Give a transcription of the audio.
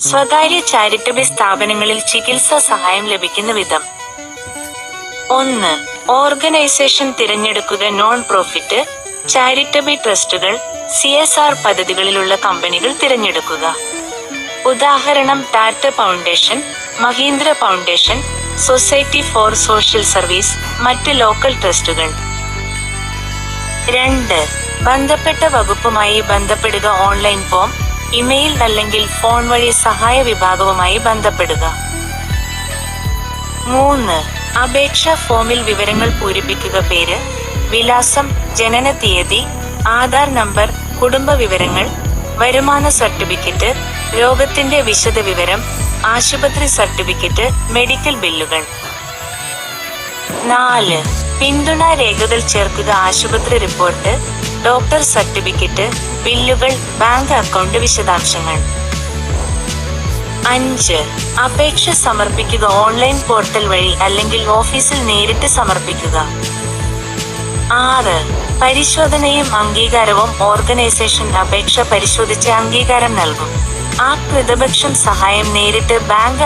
സ്വകാര്യ ചാരിറ്റബിൾ സ്ഥാപനങ്ങളിൽ ചികിത്സാ സഹായം ലഭിക്കുന്ന വിധം. ഒന്ന് ഓർഗനൈസേഷൻ തിരഞ്ഞെടുക്കുക നോൺ പ്രോഫിറ്റ് ചാരിറ്റബിൾ ട്രസ്റ്റുകൾ സി എസ് ആർ പദ്ധതികളിലുള്ള കമ്പനികൾ തിരഞ്ഞെടുക്കുക. ഉദാഹരണം Tata foundation Mahindra foundation society for social service മറ്റ് ലോക്കൽ ട്രസ്റ്റുകൾ. രണ്ട് ബന്ധപ്പെട്ട വകുപ്പുമായി ബന്ധപ്പെടുക ഓൺലൈൻ ഫോം ഇമെയിൽ അല്ലെങ്കിൽ ഫോൺ വഴി സഹായ വിഭാഗവുമായി ബന്ധപ്പെടുക. മൂന്ന് അപേക്ഷാ ഫോമിൽ വിവരങ്ങൾ പൂരിപ്പിക്കുക പേര് വിലാസം ജനന തീയതി ആധാർ നമ്പർ കുടുംബ വിവരങ്ങൾ വരുമാന സർട്ടിഫിക്കറ്റ് രോഗത്തിന്റെ വിശദ വിവരം ആശുപത്രി സർട്ടിഫിക്കറ്റ് മെഡിക്കൽ ബില്ലുകൾ. നാല് പിന്തുണ രേഖകൾ ചേർക്കുക ആശുപത്രി റിപ്പോർട്ട് ഡോക്ടർ സർട്ടിഫിക്കറ്റ് ബില്ലുകൾ ബാങ്ക് അക്കൗണ്ട് വിശദാംശങ്ങൾ. അഞ്ച്. അപേക്ഷ സമർപ്പിക്കുക ഓൺലൈൻ പോർട്ടൽ വഴി അല്ലെങ്കിൽ ഓഫീസിൽ നേരിട്ട് സമർപ്പിക്കുക. ആറ്. പരിശോധനയും അംഗീകാരവും ഓർഗനൈസേഷൻ അപേക്ഷ പരിശോധിച്ച് അംഗീകാരം നൽകും. ആ പ്രതിപക്ഷം സഹായം നേരിട്ട് ബാങ്ക്